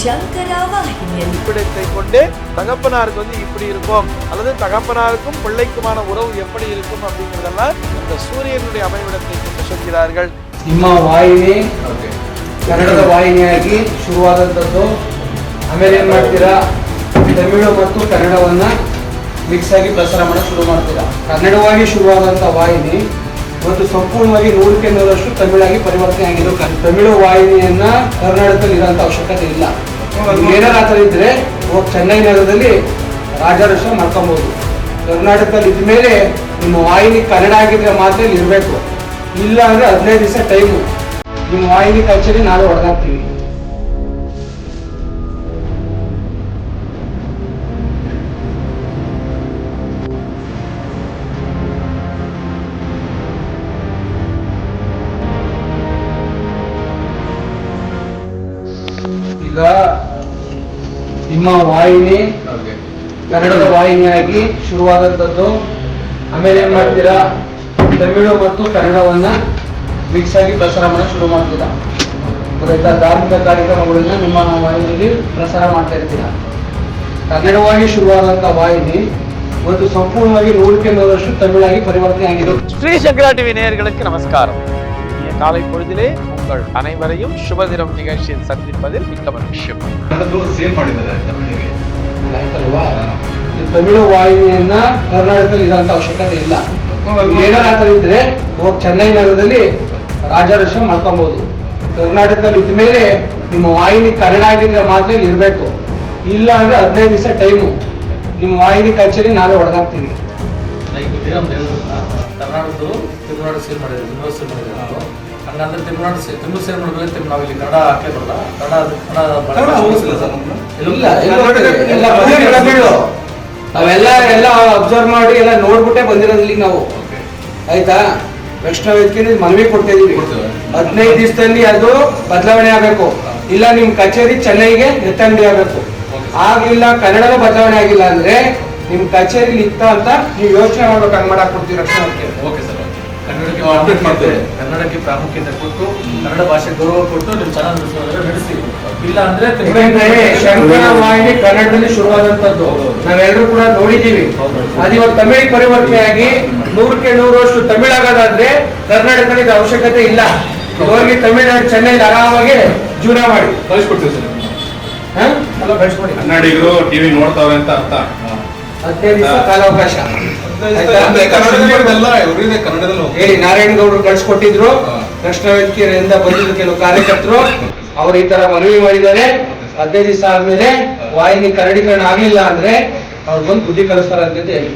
சங்கரா வாகினியில் பிடித்தை கொண்டு தகப்பனாருக்கு வந்து இப்படி இருக்கும் அல்லது தகப்பனாருக்கும் பிள்ளைக்குமான உறவு எப்படி இருக்கும் அப்படிங்கிறதெல்லாம் இந்த சூரியனுடைய அமைவிடத்தை கொண்டு சொல்கிறார்கள் ನಿಮ್ಮ ವಾಹಿನಿ ಕನ್ನಡದ ವಾಹಿನಿಯಾಗಿ ಶುರುವಾದಂಥದ್ದು ಆಮೇಲೆ ಏನು ಮಾಡ್ತೀರಾ ತಮಿಳು ಮತ್ತು ಕನ್ನಡವನ್ನ ಮಿಕ್ಸ್ ಆಗಿ ಪ್ರಸಾರ ಮಾಡಕ್ಕೆ ಶುರು ಮಾಡ್ತೀರಾ ಕನ್ನಡವಾಗಿ ಶುರುವಾದಂಥ ವಾಹಿನಿ ಇವತ್ತು ಸಂಪೂರ್ಣವಾಗಿ ನೂರಕ್ಕೆ ನೂರಷ್ಟು ತಮಿಳಾಗಿ ಪರಿವರ್ತನೆ ಆಗಿದೆ ಕ- ತಮಿಳು ವಾಹಿನಿಯನ್ನ ಕರ್ನಾಟಕದಲ್ಲಿ ಇರೋಂಥ ಅವಶ್ಯಕತೆ ಇಲ್ಲ ಏನಾರ ಆ ಚೆನ್ನೈ ನಗರದಲ್ಲಿ ರಾಜಾರೋಷ ಮಾಡ್ಕೊಬೋದು. ಕರ್ನಾಟಕದಲ್ಲಿ ಇದ್ಮೇಲೆ ನಿಮ್ಮ ವಾಹಿನಿ ಕನ್ನಡ ಆಗಿದ್ರೆ ಮಾತ್ರ ಇಲ್ಲಿ ಇರಬೇಕು. ಇಲ್ಲ ಅಂದ್ರೆ ಹದಿನೈದು ದಿವಸ ಟೈಮು ನಿಮ್ಮ ವಾಹಿನಿ ಕಚೇರಿ ನಾವೇ ಹೊಡೆದಾಗ್ತೀವಿ ಈಗ ನಿಮ್ಮ ವಾಹಿನಿ ಕನ್ನಡದ ವಾಹಿನಿಯಾಗಿ ಶುರುವಾದಂಥದ್ದು ಆಮೇಲೆ ಏನ್ ಮಾಡ್ತೀರಾ ತಮಿಳು ಮತ್ತು ಕನ್ನಡವನ್ನ ಮಿಕ್ಸ್ ಆಗಿ ಪ್ರಸಾರ ಮಾಡಕ್ ಶುರು ಮಾಡ್ತೀರಾ ಗೊತ್ತಾಯ್ತಾ ಧಾರ್ಮಿಕ ಕಾರ್ಯಕ್ರಮಗಳನ್ನ ನಿಮ್ಮ ವಾಹಿನಿಯಲ್ಲಿ ಪ್ರಸಾರ ಮಾಡ್ತಾ ಇರ್ತೀರಾ ಕನ್ನಡವಾಗಿ ಶುರುವಾದಂಥ ವಾಹಿನಿ ಇವತ್ತು ಸಂಪೂರ್ಣವಾಗಿ ನೂರಕ್ಕೆ ನೂರಷ್ಟು ತಮಿಳಾಗಿ ಪರಿವರ್ತನೆ ಆಗಿದೆ ஸ்ரீ சங்கரா டிவி நேயர்களுக்கு நமஸ்காரம் இனிய காலை பொழுதிலே உங்கள் அனைவரையும் சுபதினம் நிகழ்ச்சியில் சந்திப்பதில் மிக்க மகிழ்ச்சி ಸೇವ್ ಮಾಡಿದ್ದಾರೆ ತಮಿಳಿಗೆ ಆಯ್ತಲ್ವಾ ಈ ತಮಿಳು ವಾಹಿನಿಯನ್ನ ಕರ್ನಾಟಕದಲ್ಲಿ ಇರೋಂಥ ಅವಶ್ಯಕತೆ ಇಲ್ಲ ಏನಾರ ಆ ಥರ ಇದ್ರೆ ಹೋಗಿ ಚೆನ್ನೈ ನಗರದಲ್ಲಿ ರಾಜಾರೋಷ ಮಾಡ್ಕೊಬೋದು ಕರ್ನಾಟಕದಲ್ಲಿ ಇದ್ಮೇಲೆ ನಿಮ್ಮ ವಾಹಿನಿ ಕನ್ನಡ ಆಗಿದ್ರೆ ಮಾತ್ರ ಇಲ್ಲಿ ಇರಬೇಕು ಇಲ್ಲ ಅಂದ್ರೆ ಹದಿನೈದು ದಿವಸ ಟೈಮು ನಿಮ್ಮ ವಾಹಿನಿ ಕಚೇರಿ ನಾಳೆ ಹೊಡೆದಾಕ್ತೀವಿ ಲೈಕ್ ವಿರಾಮ್ ಹೇಳಿದ್ರಲ್ಲ ಕರ್ನಾಟಕದ್ದು ತಮಿಳ್ನಾಡು ಸೇಲ್ ಮಾಡಿದ್ರು ತಮಿಳು ಸೇಲ್ ಮಾಡಿದ್ರು ನಾವು ಹಂಗಂದ್ರೆ ತಮಿಳ್ನಾಡು ಸೇ ತಮಿಳು ನೋಡಿದ್ರೆ ತಿಮ್ಮ ನಾವು ಇಲ್ಲಿ ಕನ್ನಡ ಹಾಕೇ ಬರಲ್ಲ. ಕನ್ನಡ ಸರ್. ನಾವೆಲ್ಲ ಎಲ್ಲ ಅಬ್ಸರ್ವ್ ಮಾಡಿ ಎಲ್ಲ ನೋಡ್ಬಿಟ್ಟೆ ಬಂದಿರೋದು ಇಲ್ಲಿ ನಾವು. ಆಯ್ತಾ? ವೈಷ್ಣವ ವೇದಿಕೆಯಲ್ಲಿ ಮನವಿ ಕೊಡ್ತಾ ಇದೀವಿ. ಹದಿನೈದು ದಿವಸದಲ್ಲಿ ಅದು ಬದಲಾವಣೆ ಆಗಬೇಕು. ಇಲ್ಲ ನಿಮ್ ಕಚೇರಿ ಚೆನ್ನೈಗೆ ಎತ್ತಂಗಡಿ ಆಗಬೇಕು. ಆಗ್ಲಿಲ್ಲ ಕನ್ನಡ ಬದಲಾವಣೆ ಆಗಿಲ್ಲ ಅಂದ್ರೆ ನಿಮ್ ಕಚೇರಿ ಇತ್ತ ಅಂತ ನೀವು ಯೋಚನೆ ಮಾಡ್ಬೇಕು ಹಂಗ್ ಮಾಡಕ್ ಕೊಡ್ತೀವಿ ರಕ್ಷಣಾ ವೇದಿಕೆ. Okay sir. ಓಕೆ ಕನ್ನಡಕ್ಕೆ ಅಪ್ಡೇಟ್ ಮಾಡ್ತೇವೆ. ಕನ್ನಡಕ್ಕೆ ಪ್ರಾಮುಖ್ಯತೆ ಕೊಟ್ಟು ಕನ್ನಡ ಭಾಷೆ ಗೌರವ ಕೊಟ್ಟು ನೀವು ಚಾನಲ್ ನಡೆಸಿ ಇಲ್ಲ ಅಂದ್ರೆ ಯಾಕಂದ್ರೆ ಶಂಕರ ವಾಹಿನಿ ಕನ್ನಡದಲ್ಲಿ ಶುರುವಾದಂತದ್ದು ನಾವೆಲ್ಲರೂ ಕೂಡ ನೋಡಿದೀವಿ ಅದು ಇವತ್ತು ತಮಿಳಿಗೆ ಪರಿವರ್ತನೆ ಆಗಿ ನೂರಕ್ಕೆ ನೂರಷ್ಟು ತಮಿಳ್ ಆಗೋದಾದ್ರೆ ಕರ್ನಾಟಕದಲ್ಲಿ ಇದು ಅವಶ್ಯಕತೆ ಇಲ್ಲ. ಹೋಗಿ ತಮಿಳ್ನಾಡು ಚೆನ್ನೈ ಆರಾಮಾಗಿ ಜೀವನ ಮಾಡಿ. ಕಳಿಸ್ಕೊಡ್ತೀವಿ ಸರ್ ಬೆಳೆಸ್ಕೊಡಿ ಕನ್ನಡಿಗರು ಟಿವಿ ನೋಡ್ತಾವ್ರೆ ಅಂತ ಅರ್ಥ. ಹದಿನೈದು ದಿವಸ ಕಾಲಾವಕಾಶ. ಹೇಳಿ ನಾರಾಯಣ ಗೌಡರು ಕಳ್ಸಿಕೊಟ್ಟಿದ್ರು. ಹಾ. ರಕ್ಷಣಾ ವೇದಿಕೆಯಿಂದ ಬಂದಿದ್ದ ಕೆಲವು ಕಾರ್ಯಕರ್ತರು. ಅವರು ಈ ತರ ಮನವಿ ಮಾಡಿದ್ದಾರೆ. ಹದಿನೈದು ದಿವಸ ಆದ್ಮೇಲೆ ವಾಹಿನಿ ಕರಡೀಕರಣ ಆಗ್ಲಿಲ್ಲ ಅಂದ್ರೆ ಅವ್ರು ಬಂದು ಬುದ್ಧಿ ಕಲಿಸ್ತಾರ ಅಂತ ಹೇಳಿ